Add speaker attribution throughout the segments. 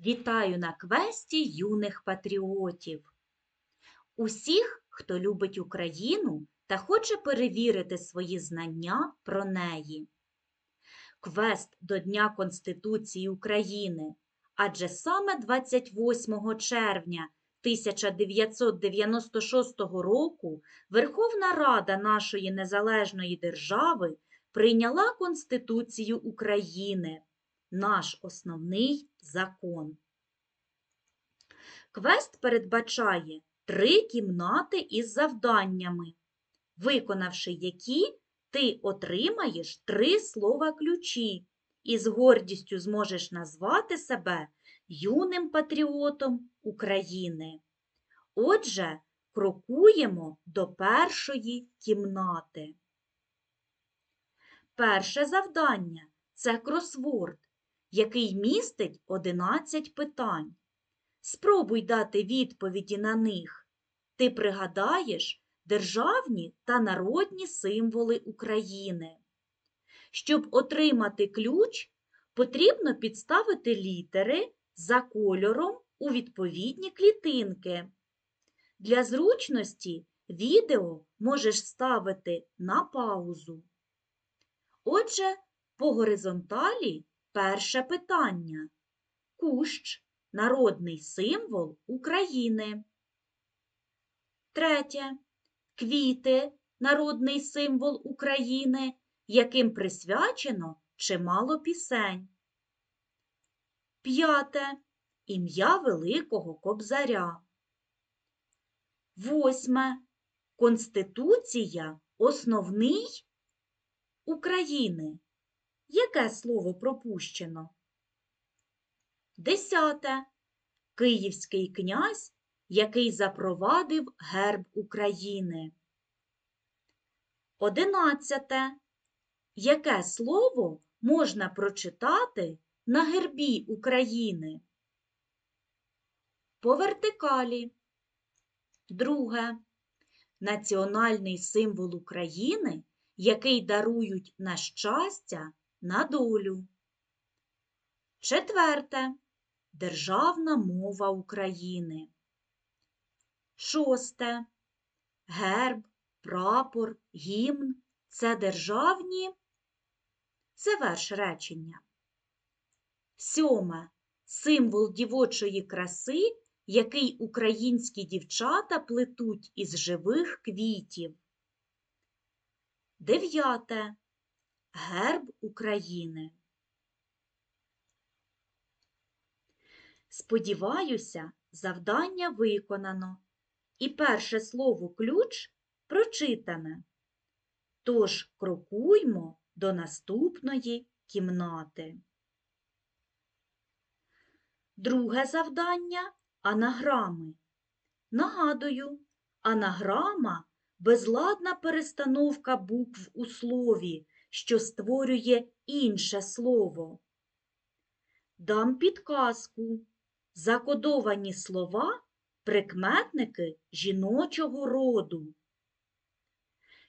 Speaker 1: Вітаю на квесті юних патріотів. Усіх, хто любить Україну та хоче перевірити свої знання про неї. Квест до Дня Конституції України, адже саме 28 червня 1996 року Верховна Рада нашої незалежної держави прийняла Конституцію України, наш основний закон. Квест передбачає три кімнати із завданнями, виконавши які ти отримаєш три слова ключі і з гордістю зможеш назвати себе юним патріотом України. Отже, крокуємо до першої кімнати. Перше завдання це кросворд, який містить 11 питань. Спробуй дати відповіді на них. Ти пригадаєш державні та народні символи України. Щоб отримати ключ, потрібно підставити літери за кольором у відповідні клітинки. Для зручності відео можеш ставити на паузу. Отже, по горизонталі перше питання. Кущ народний символ України. Третє. Квіти народний символ України, яким присвячено чимало пісень. П'яте. Ім'я Великого Кобзаря. Восьме. Конституція основний України. Яке слово пропущено? Десяте. Київський князь, який запровадив герб України. Одинадцяте. Яке слово можна прочитати на гербі України? По вертикалі. Друге. Національний символ України, який дарують на щастя, на долю. Четверте. Державна мова України. Шосте. Герб, прапор, гімн це державні. Заверш речення. Сьоме. Символ дівочої краси, який українські дівчата плетуть із живих квітів. Дев'яте. Герб України. Сподіваюся, завдання виконано, і перше слово ключ прочитане. Тож крокуймо до наступної кімнати. Друге завдання анаграми. Нагадую, анаграма безладна перестановка букв у слові, що створює інше слово. Дам підказку. Закодовані слова прикметники жіночого роду.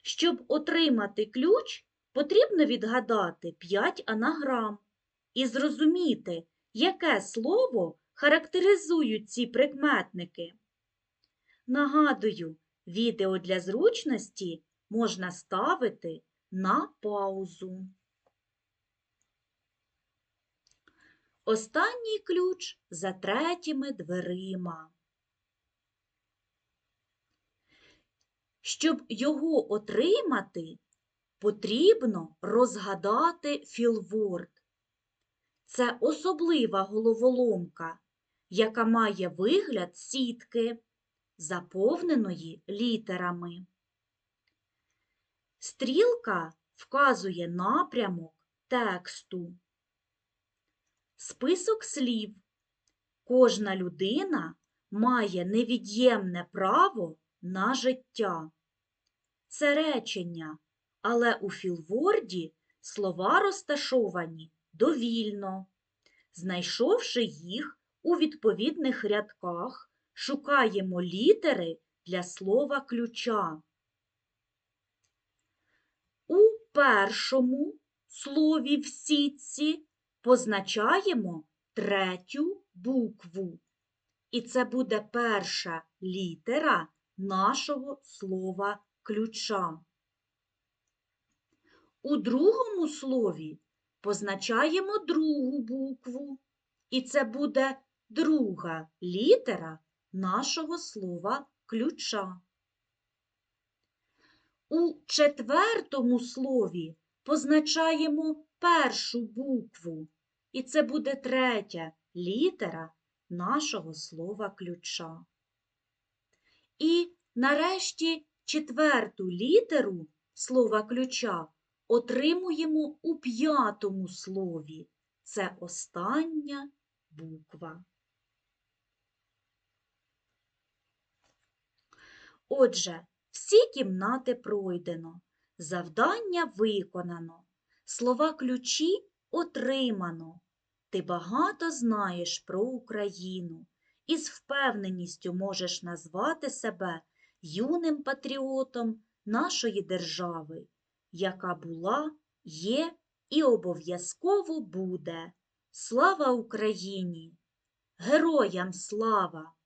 Speaker 1: Щоб отримати ключ, потрібно відгадати 5 анаграм і зрозуміти, яке слово характеризують ці прикметники. Нагадую, відео для зручності можна ставити на паузу. Останній ключ за третіми дверима. Щоб його отримати, потрібно розгадати філворд. Це особлива головоломка, яка має вигляд сітки, заповненої літерами. Стрілка вказує напрямок тексту. Список слів. Кожна людина має невід'ємне право на життя. Це речення, але у філворді слова розташовані довільно. Знайшовши їх у відповідних рядках, шукаємо літери для слова ключа. У першому слові в сітці позначаємо третю букву. І це буде перша літера нашого слова ключа. У другому слові позначаємо другу букву, і це буде друга літера нашого слова ключа. У четвертому слові позначаємо першу букву, і це буде третя літера нашого слова ключа. І нарешті четверту літеру слова ключа отримуємо у п'ятому слові. Це остання буква. Отже, всі кімнати пройдено, завдання виконано, слова ключі отримано. Ти багато знаєш про Україну і з впевненістю можеш назвати себе юним патріотом нашої держави, яка була, є і обов'язково буде. Слава Україні! Героям слава!